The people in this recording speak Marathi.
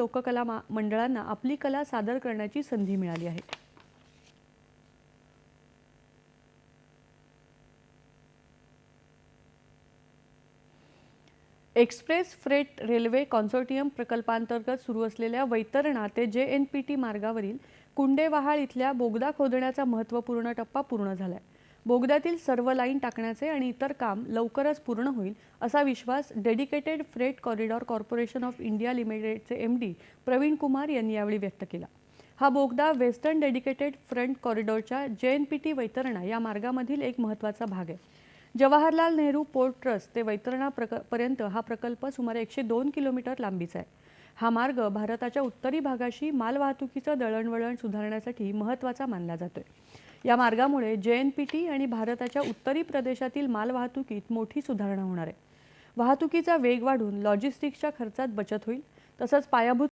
लोककला मंडळांना आपली कला सादर करण्याची संधी मिळाली आहे. एक्सप्रेस फ्रेट रेल्वे कॉन्सोर्टियम प्रकल्पांतर्गत सुरू असलेल्या वैतरणा ते जे एन पी टी मार्गावरील कुंडेवहाळ इथल्या बोगदा खोदण्याचा महत्त्वपूर्ण टप्पा पूर्ण झालाय. बोगद्यातील सर्व लाईन टाकण्याचे आणि इतर काम लवकरच पूर्ण होईल असा विश्वास dedicated freight corridor corporation of India लिमिटेडचे एम डी प्रवीण कुमार यांनी यावेळी व्यक्त केला. हा बोगदा वेस्टर्न डेडिकेटेड फ्रंट कॉरिडॉरच्या जे एन पी टी वैतरणा या मार्गामधील एक महत्त्वाचा भाग आहे. जवाहरलाल नेहरू पोर्ट ट्रस्ट ते वैतरणा प्रक पर्यंत हा प्रकल्प सुमारे एकशे दोन किलोमीटर लांबीचा आहे. हा मार्ग भारताच्या उत्तरी भागाशी मालवाहतुकीचं दळणवळण सुधारण्यासाठी महत्त्वाचा मानला जातोय. या मार्गामुळे जे एन पी टी आणि भारताच्या उत्तरी प्रदेशातील मालवाहतुकीत मोठी सुधारणा होणार आहे. वाहतुकीचा वेग वाढून लॉजिस्टिक्सच्या खर्चात बचत होईल तसंच पायाभूत